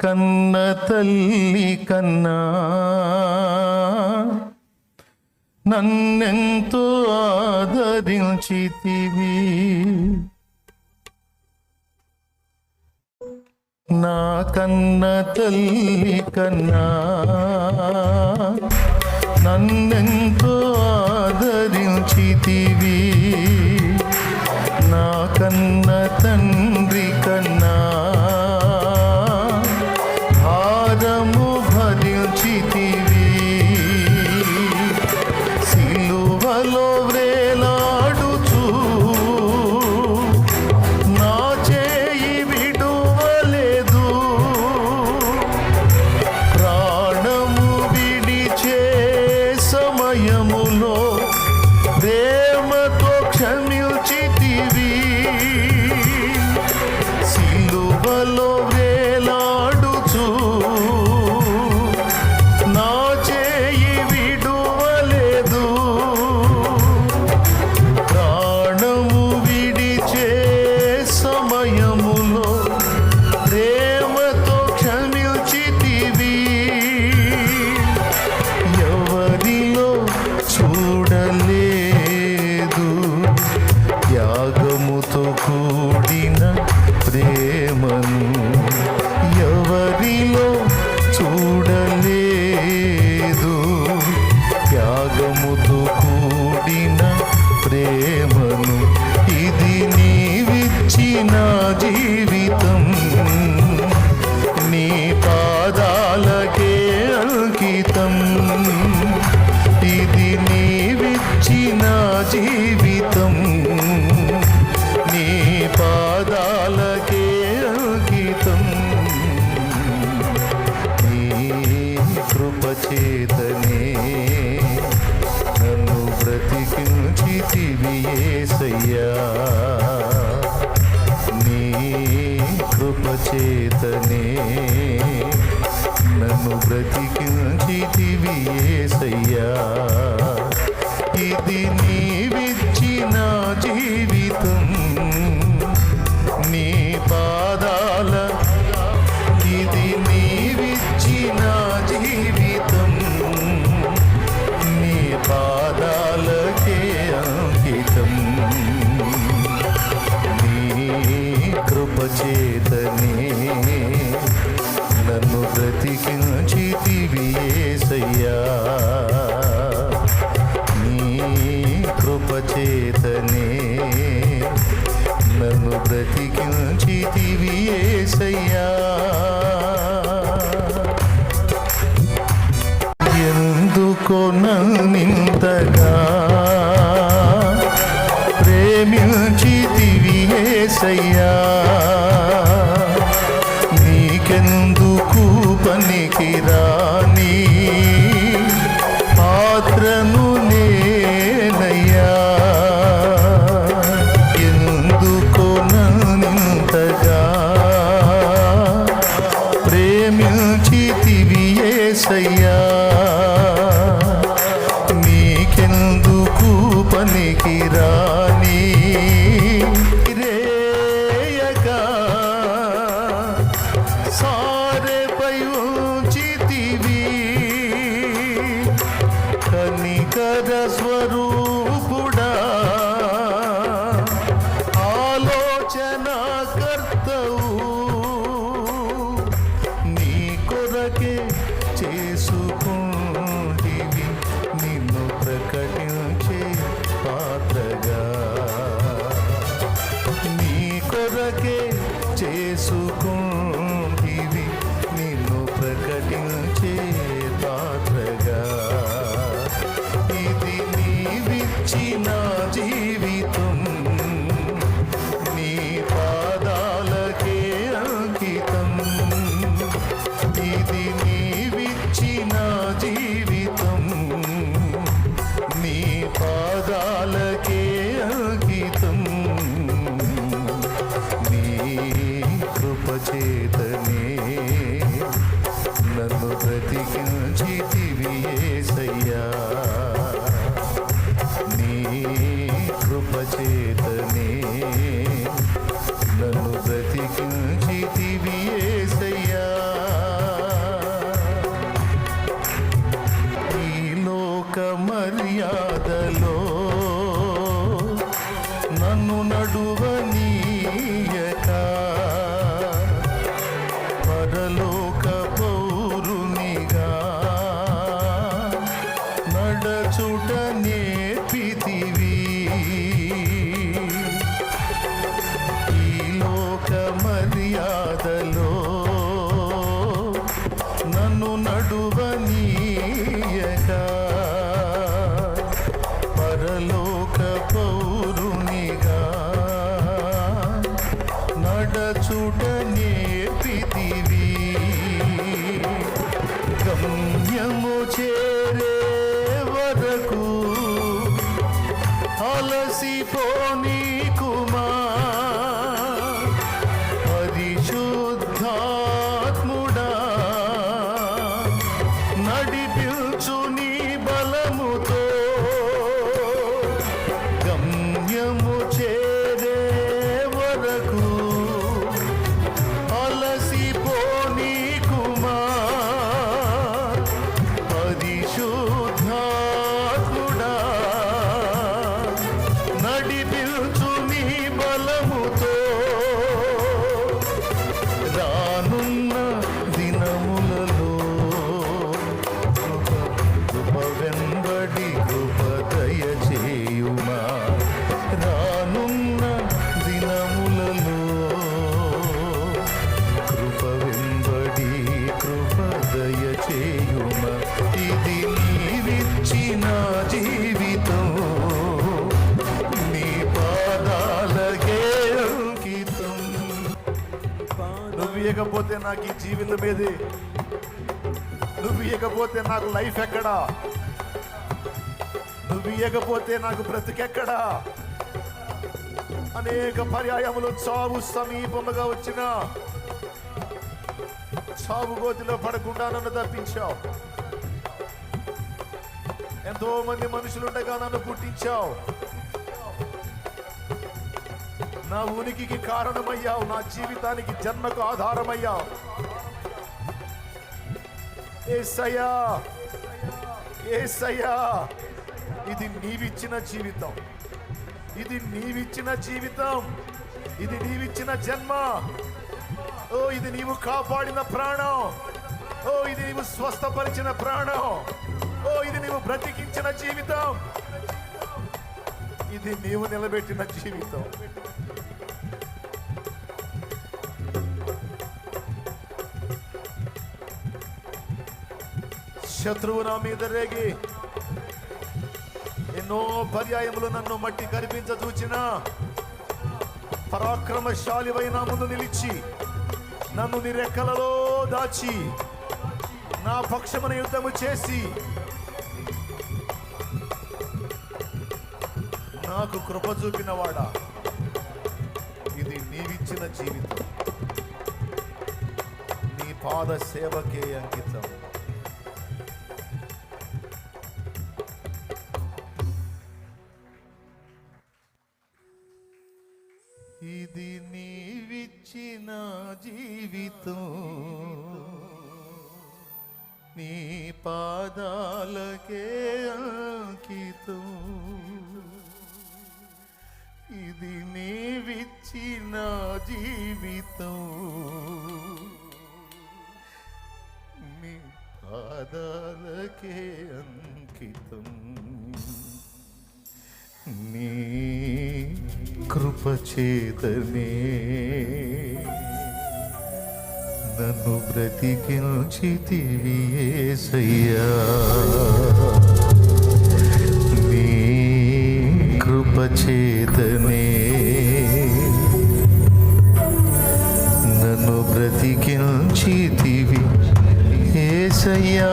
కన్న తల్లి కన్నా నన్నెంతో ఆదరించితివి. నా కన్న తల్లి కన్నా నన్నెంతో ఆదరించితివి. నా కన్న no ఇది నీవిచ్చిన జీవి కృపచేతనే నన్ను బ్రతికించితివి యేసయ్యా నీ కృపచేతనే నన్ను బ్రతికించితివి యేసయ్యా ఎందుకో నన్నింతగా ప్రేమించితివి యేసయ్యా పాత్రను నేనయ్యా. ఎందుకో నంతగా ప్రేమించితివి యేసయ్యా నీకెందుకు పనికిరాని TV. నడిపించు ఇవ్వకపోతే నాకు ఈ జీవితం ఏది? నువ్వు ఇవ్వకపోతే నాకు లైఫ్ ఎక్కడా? నువ్వు ఇవ్వకపోతే నాకు బ్రతికెక్కడా? అనేక పర్యాయములు చావు సమీపముగా వచ్చిన చావు గోతిలో పడకుండా నన్ను తప్పించావు. ఎంతో మంది మనుషులుండగా నన్ను పుట్టించావు. నా ఉనికికి కారణమయ్యావు నా జీవితానికి జన్మకు ఆధారమయ్యావు. ఏసయ్యా ఏసయ్యా ఇది నీవిచ్చిన జీవితం. ఇది నీవిచ్చిన జీవితం. ఇది నీవిచ్చిన జన్మ. ఓ ఇది నీవు కాపాడిన ప్రాణం. ఓ ఇది నీవు స్వస్థపరిచిన ప్రాణం. ఓ ఇది నీవు బ్రతికించిన జీవితం. ఇది నీవు నిలబెట్టిన జీవితం. శత్రువు నా మీద రేగి. ఎన్నో పర్యాయములు నన్ను మట్టి కనిపించ చూచిన పరాక్రమశాలివై నా ముందు నిలిచి నన్ను నీ రెక్కలలో దాచి నా పక్షమున యుద్ధము చేసి నాకు కృప చూపినవాడా? ఇది నీవిచ్చిన జీవితం. నీ పాద సేవకే అంకితం. పాదాలకే అంకితం. ఇది నీవిచ్చిన జీవితం. నీ పాదాలకే అంకితం. నీ కృపచేతనే నన్ను బ్రతికించితివి యేసయ్యా నీ కృపచేతనే నన్ను బ్రతికించితివి ఏసయ్యా.